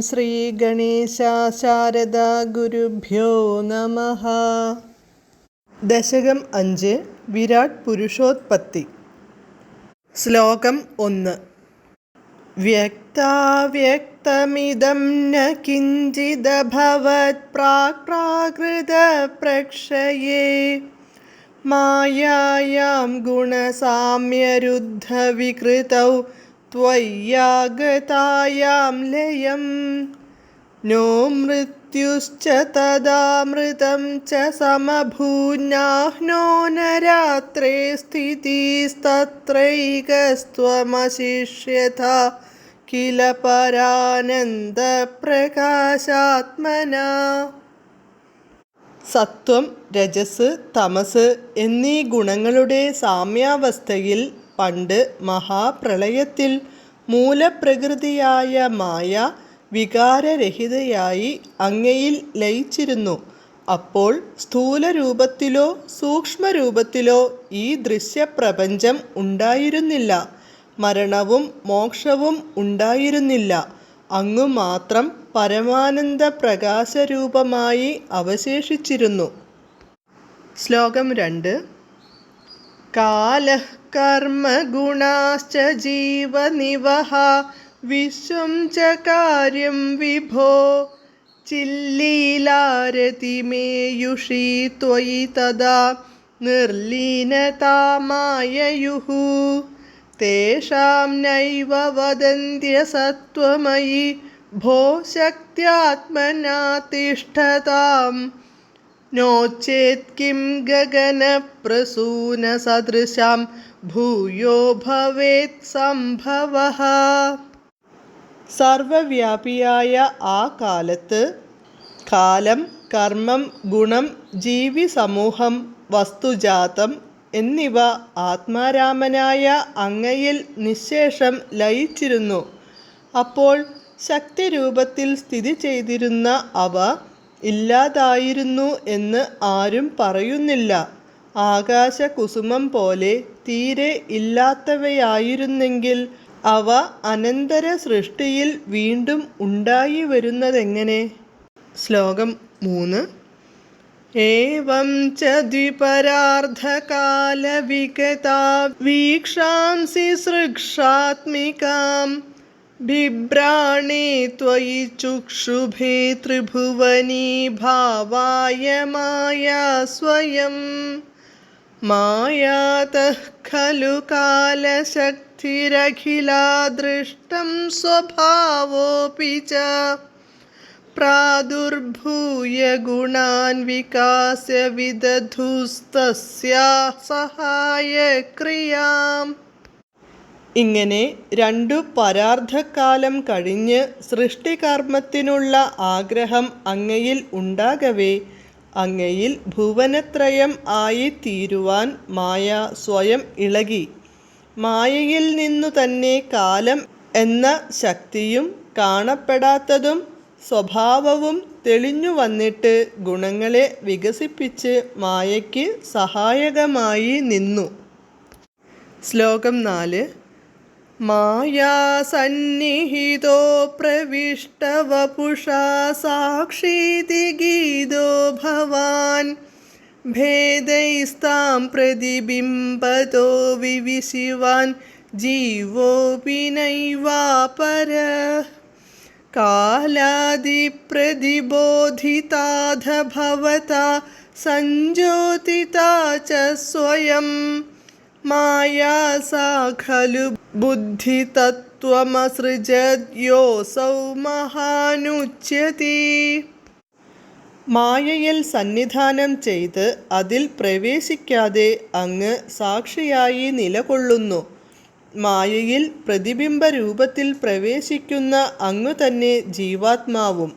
ശ്രീ ഗണേശ ശാരദ ഗുരുഭ്യോ നമ. ദശകം അഞ്ച് വിരാട് പുരുഷോത്പത്തി. ശ്ലോകം ഒന്ന്. വ്യക്താവ്യക്തമിദം ന കിഞ്ചിദഭവത് പ്രാക് പ്രാകൃത പ്രക്ഷയേ മായായാം ഗുണസാമ്യരുദ്ധവികൃതൗ त्वय्यागतायां लयं नो मृत्युश्च तदामृतं च समभून्याह्नो न रात्रे स्थितिस्तत्रैकस्त्वमशिष्यथा किल പരാനന്ദപ്രകാശാത്മന സത്വം രജസ് തമസ് എന്നീ ഗുണങ്ങളുടെ സാമ്യാവസ്ഥയിൽ പണ്ട് മഹാപ്രളയത്തിൽ മൂലപ്രകൃതിയായ മായ വികാരരഹിതയായി അങ്ങയിൽ ലയിച്ചിരുന്നു. അപ്പോൾ സ്ഥൂലരൂപത്തിലോ സൂക്ഷ്മരൂപത്തിലോ ഈ ദൃശ്യപ്രപഞ്ചം ഉണ്ടായിരുന്നില്ല. മരണവും മോക്ഷവും ഉണ്ടായിരുന്നില്ല. അങ്ങു മാത്രം പരമാനന്ദ പ്രകാശരൂപമായി അവശേഷിച്ചിരുന്നു. ശ്ലോകം രണ്ട്. കാലഃ കർമ്മഗുണാശ്ച ജീവനിവഹ വിശ്വം ച കാര്യം വിഭോ ചില്ലീലാരതിമേയുഷി ത്വയി തദാ നിർലീനതാമായയുः തേഷാം നൈവ വദന്ത്യസത്വമയി ഭോ ശക്ത്യാത്മനാ തിഷ്ഠതാം നോച്ചേത് കിം ഗഗനപ്രസൂനസദൃശാം ഭൂയോ ഭവേത് സംഭവ സർവവ്യാപിയായ ആ കാലത്ത് കാലം കർമ്മം ഗുണം ജീവി സമൂഹം വസ്തുജാതം എന്നിവ ആത്മാരാമനായ അങ്ങയിൽ നിശേഷം ലയിച്ചിരുന്നു. അപ്പോൾ ശക്തിരൂപത്തിൽ സ്ഥിതി ചെയ്തിരുന്ന അവ ഇല്ലാതായിരുന്നു എന്ന് ആരും പറയുന്നില്ല. ആകാശകുസുമം പോലെ തീരെ ഇല്ലാത്തവയായിരുന്നെങ്കിൽ അവ അനന്തര സൃഷ്ടിയിൽ വീണ്ടും ഉണ്ടായി വരുന്നതെങ്ങനെ? ശ്ലോകം മൂന്ന്. ഏവം ച ദ്വിപരാർദ്ധകാലവിഗതാ ബിഭ്രാണേ ത്വയി ചുക്ഷുഭേ ത്രിഭുവനീ ഭാവായ മായ സ്വയം. മായാതഃ ഖലു കാലശക്തിരഖിലാദൃഷ്ടം സ്വഭാവോപി ച. പ്രാദുർഭൂയ ഗുണാൻ വികാസ്യ വിദധുസ്തസ്യാ സഹായക്രിയാം ഇങ്ങനെ രണ്ടു പരാർദ്ധക്കാലം കഴിഞ്ഞ് സൃഷ്ടികർമ്മത്തിനുള്ള ആഗ്രഹം അങ്ങയിൽ ഉണ്ടാകവേ അങ്ങയിൽ ഭുവനത്രയം ആയിത്തീരുവാൻ മായ സ്വയം ഇളകി. മായയിൽ നിന്നു തന്നെ കാലം എന്ന ശക്തിയും കാണപ്പെടാത്തതും സ്വഭാവവും തെളിഞ്ഞു വന്നിട്ട് ഗുണങ്ങളെ വികസിപ്പിച്ച് മായയ്ക്ക് സഹായകമായി നിന്നു. ശ്ലോകം നാല്. मायासन्निहितो प्रविष्टवपुषा साक्षीति गीदो भवान्। भेदैस्तां प्रतिबिम्बतो विविशिवान्। जीवोऽपि नैवापरः। कालादिप्रतिबोधिताध भवता सञ्ज्योतिता च स्वयम्। മായാസാഖലു ബുദ്ധിതത്വമസൃജദ്യോസൗ മഹാനുച്യതി. മായയിൽ സന്നിധാനം ചെയ്ത് അതിൽ പ്രവേശിക്കാതെ അങ്ങ് സാക്ഷിയായി നിലകൊള്ളുന്നു. മായയിൽ പ്രതിബിംബ രൂപത്തിൽ പ്രവേശിക്കുന്ന അങ്ങു തന്നെ ജീവാത്മാവും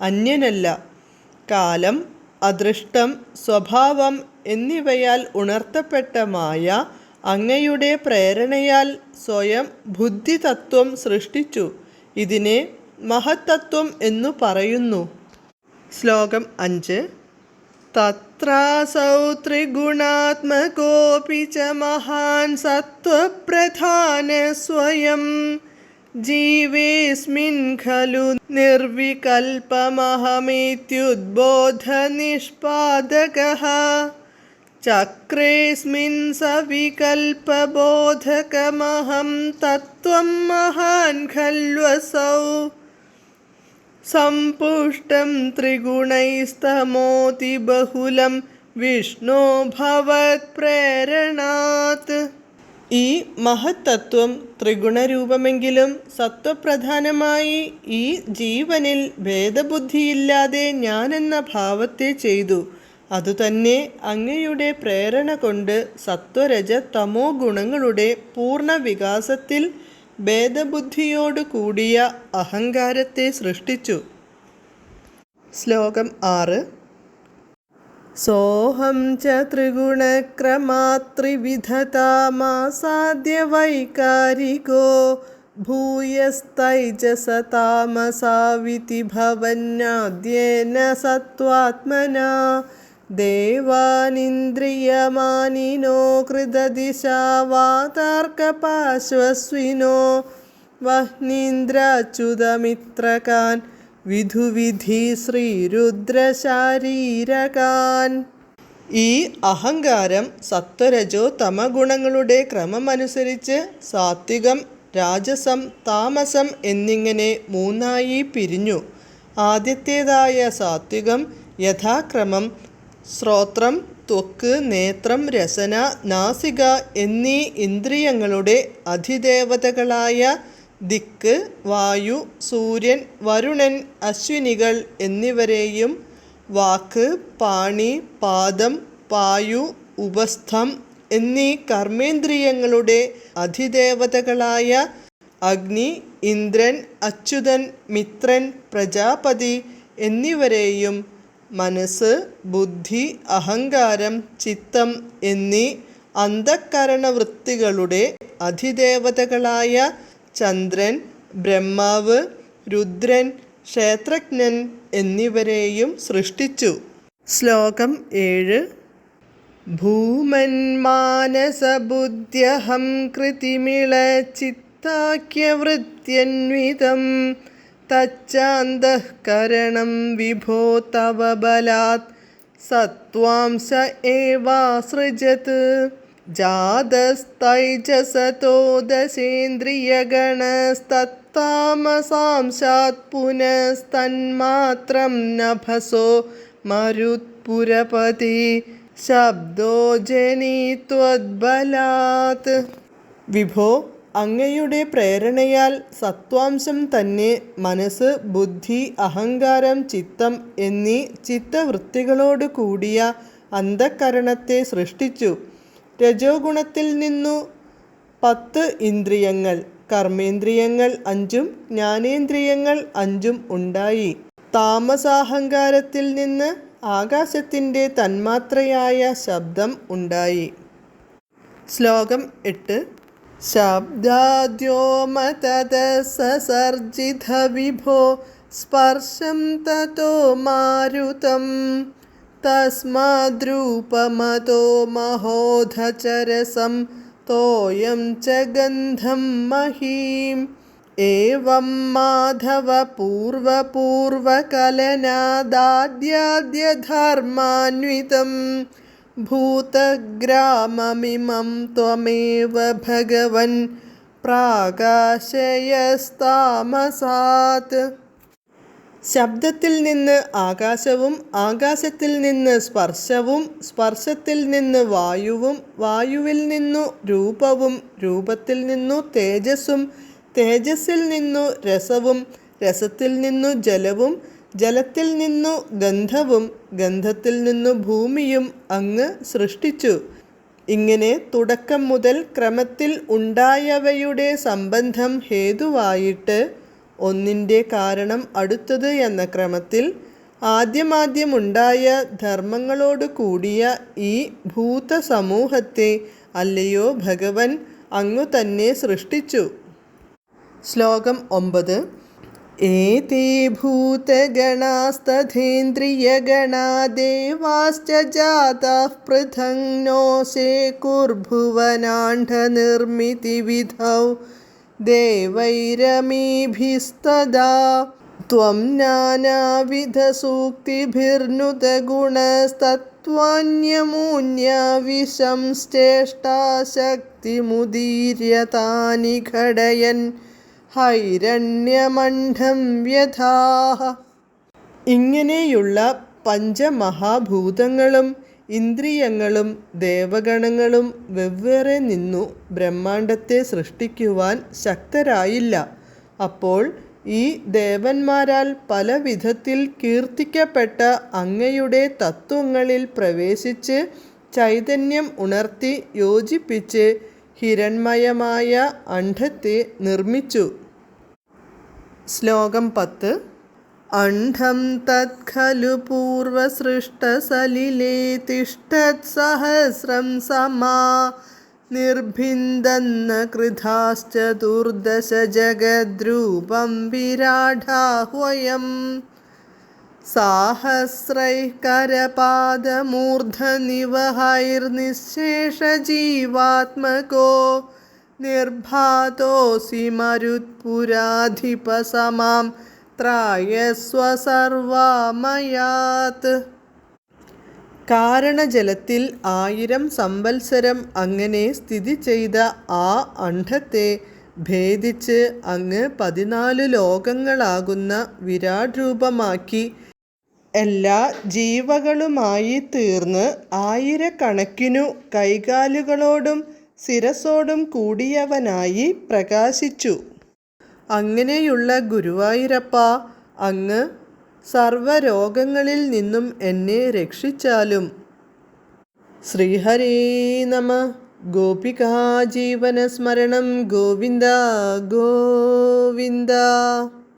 അന്യനല്ല. കാലം അദൃഷ്ടം സ്വഭാവം എന്നിവയാൽ ഉണർത്തപ്പെട്ട മായ അങ്ങയുടെ പ്രേരണയാൽ സ്വയം ബുദ്ധിതത്വം സൃഷ്ടിച്ചു. ഇതിനെ മഹത്തത്വം എന്നു പറയുന്നു. ശ്ലോകം അഞ്ച്. തത്രാസൗ ത്രിഗുണാത്മകോപി ച മഹാൻ സത്വപ്രധാന സ്വയം. ജീവേസ്മിൻ ഖലു നിർവികൽപമഹമേത്യുദ്ബോധ നിഷ്പാദക चक्रेऽस्मिन् सविकल्पबोधकमहं तत्त्वं महान् खल्वसौ सम्पुष्टं त्रिगुणैस्तमोति बहुलं വിഷ്ണു ഭവത് പ്രേരണാത് ഈ മഹത്തത്വം ത്രിഗുണരൂപമെങ്കിലും സത്വപ്രധാനമായി ഈ ജീവനിൽ ഭേദബുദ്ധിയില്ലാതെ ഞാനെന്ന ഭാവത്തെ ചെയ്തു അതുതന്നെ അങ്ങയുടെ പ്രേരണ കൊണ്ട് സത്വരജ തമോ ഗുണങ്ങളുടെ പൂർണ വികാസത്തിൽ ഭേദബുദ്ധിയോടു കൂടിയ അഹങ്കാരത്തെ സൃഷ്ടിച്ചു. ശ്ലോകം ആറ്. സോഹം ച ത്രിഗുണക്രമാത്രിവിധതാമാസാദ്യ വൈകാരികോ ഭൂയസ്തൈജസതാമസാവിതി ഭവന്യാദ്യേന ദേവാനിന്ദ്രിയമാനിനോ കൃതദിശാവാതാർക്കപാശ്വസ്വിനോ വഹ്നീന്ദ്രാച്യുതമിത്രകാൻ വിധുവിധി ശ്രീരുദ്രശാരീരകാൻ. ഈ അഹങ്കാരം സത്വരജോ തമഗുണങ്ങളുടെ ക്രമമനുസരിച്ച് സാത്വികം രാജസം താമസം എന്നിങ്ങനെ മൂന്നായി പിരിഞ്ഞു. ആദ്യത്തേതായ സാത്വികം യഥാക്രമം ശ്രോത്രം ത്വക്ക് നേത്രം രസന നാസിക എന്നീ ഇന്ദ്രിയങ്ങളുടെ അധിദേവതകളായ ദിക്ക് വായു സൂര്യൻ വരുണൻ അശ്വിനികൾ എന്നിവരെയും വാക്ക് പാണി പാദം പായു ഉപസ്ഥം എന്നീ കർമ്മേന്ദ്രിയങ്ങളുടെ അധിദേവതകളായ അഗ്നി ഇന്ദ്രൻ അച്യുതൻ മിത്രൻ പ്രജാപതി എന്നിവരെയും മനസ്സ് ബുദ്ധി അഹങ്കാരം ചിത്തം എന്നീ അന്ധക്കരണവൃത്തികളുടെ അധിദേവതകളായ ചന്ദ്രൻ ബ്രഹ്മാവ് രുദ്രൻ ക്ഷേത്രജ്ഞൻ എന്നിവരെയും സൃഷ്ടിച്ചു. ശ്ലോകം ഏഴ്. ഭൂമന്മാനസബുദ്ധ്യഹം കൃതിമിളച്ചിത്താക്യവൃത്യന്വിതം തച്ചാന്തഃകരണം വിഭോ തവ ബലാത്. സത്വാം സ ഏവാസൃജത് ജാതസ്തൈജസതോ ദശേന്ദ്രിയഗണസ്തത്താമസാം പുനസ്തന്മാത്രം നഭസോ മരുത്പുരപതി. ശബ്ദോ ജനീത്വദ്ബലാത്. വിഭോ അങ്ങയുടെ പ്രേരണയാൽ സത്വാംശം തന്നെ മനസ്സ് ബുദ്ധി അഹങ്കാരം ചിത്തം എന്നീ ചിത്തവൃത്തികളോട് കൂടിയ അന്ധക്കരണത്തെ സൃഷ്ടിച്ചു. രജോഗുണത്തിൽ നിന്നു പത്ത് ഇന്ദ്രിയങ്ങൾ കർമ്മേന്ദ്രിയങ്ങൾ അഞ്ചും ജ്ഞാനേന്ദ്രിയങ്ങൾ അഞ്ചും ഉണ്ടായി. താമസാഹങ്കാരത്തിൽ നിന്ന് ആകാശത്തിന്റെ തന്മാത്രയായ ശബ്ദം ഉണ്ടായി. ശ്ലോകം എട്ട് शब्दाद्योमतदससर्जितविभो स्पर्शं ततो मारुतं तस्माद्रूपमतो महोधचरसं तोयं च गन्धं महीम्। एवं माधवपूर्वपूर्वकलनादाद्याद्यधर्मान्वितम्। पूर्वपूर्वकलनादाद्याद्यधर्मान्वितं भूतग्राममिमं त्वमेव भगवन् പ്രാകാശയസ്താമസാത് ശബ്ദത്തിൽ നിന്ന് ആകാശവും ആകാശത്തിൽ നിന്ന് സ്പർശവും സ്പർശത്തിൽ നിന്ന് വായുവും വായുവിൽ നിന്നു രൂപവും രൂപത്തിൽ നിന്നു തേജസ്സും തേജസ്സിൽ നിന്നു രസവും രസത്തിൽ നിന്നു ജലവും ജലത്തിൽ നിന്നു ഗന്ധവും ഗന്ധത്തിൽ നിന്നു ഭൂമിയും അങ്ങ് സൃഷ്ടിച്ചു. ഇങ്ങനെ തുടക്കം മുതൽ ക്രമത്തിൽ ഉണ്ടായവയുടെ സംബന്ധം ഹേതുവായിട്ട് ഒന്നിന്റെ കാരണം അടുത്തത് എന്ന ക്രമത്തിൽ ആദ്യമാദ്യമുണ്ടായ ധർമ്മങ്ങളോട് കൂടിയ ഈ ഭൂതസമൂഹത്തെ അല്ലയോ ഭഗവൻ അങ്ങു തന്നെ സൃഷ്ടിച്ചു. ശ്ലോകം ഒമ്പത്. ഏതേ भूतगणास्तथेन्द्रियगणादेवाश्च പൃഥങ് നോശേ കുർഭുവനാണ്ഡനിർമ്മിതിവിധൗ. ദേവൈരമീഭിസ്തദാ. ത്വം നാനാവിധസൂക്തിഭിർനുതഗുണസ്തത്വാന്യമൂന്യ വിശംശ്ചേഷ്ടാശക്തിമുദീര്യതാനി ഘടയൻ ഹൈരണ്യമണ്ഡം വ്യഥാഹ. ഇങ്ങനെയുള്ള പഞ്ചമഹാഭൂതങ്ങളും ഇന്ദ്രിയങ്ങളും ദേവഗണങ്ങളും വെവ്വേറെ നിന്നു ബ്രഹ്മാണ്ടത്തെ സൃഷ്ടിക്കുവാൻ ശക്തരായില്ല. അപ്പോൾ ഈ ദേവന്മാരാൽ പല വിധത്തിൽ കീർത്തിക്കപ്പെട്ട അങ്ങയുടെ തത്വങ്ങളിൽ പ്രവേശിച്ച് ചൈതന്യം ഉണർത്തി യോജിപ്പിച്ച് ഹിരൺമയമായ അണ്ഡത്തെ നിർമ്മിച്ചു. ശ്ലോകം പത്ത്. അണ്ഡം തത് ഖലു പൂർവസൃഷ്ടസലിലേ തിഷ്ഠത് സഹസ്രം സമാ. നിർഭിന്ദന്ന കൃതാശ്ച ദുർദശ ജഗദ്രൂപം വിരാടാഹ്വയം സാഹസ്രൈ കരപാദമൂർധനിവഹൈർനിശേഷജീവാത്മകോ നിർഭാതോസി മരുത്പുരാധിപസമാം ത്രായസ്വ സർവാമയാത് കാരണജലത്തിൽ ആയിരം സംവത്സരം അങ്ങനെ സ്ഥിതി ചെയ്ത ആ അണ്ഡത്തെ ഭേദിച്ച് അങ്ങ് പതിനാല് ലോകങ്ങളാകുന്ന വിരാട് രൂപമാക്കി എല്ലാ ജീവകളുമായി തീർന്ന് ആയിരക്കണക്കിനു കൈകാലുകളോടും ശിരസോടും കൂടിയവനായി പ്രകാശിച്ചു. അങ്ങനെയുള്ള ഗുരുവായൂരപ്പ അങ്ങ് സർവരോഗങ്ങളിൽ നിന്നും എന്നെ രക്ഷിച്ചാലും. ശ്രീഹരീ നമ. ഗോപികാ ജീവനസ്മരണം ഗോവിന്ദ ഗോവിന്ദ.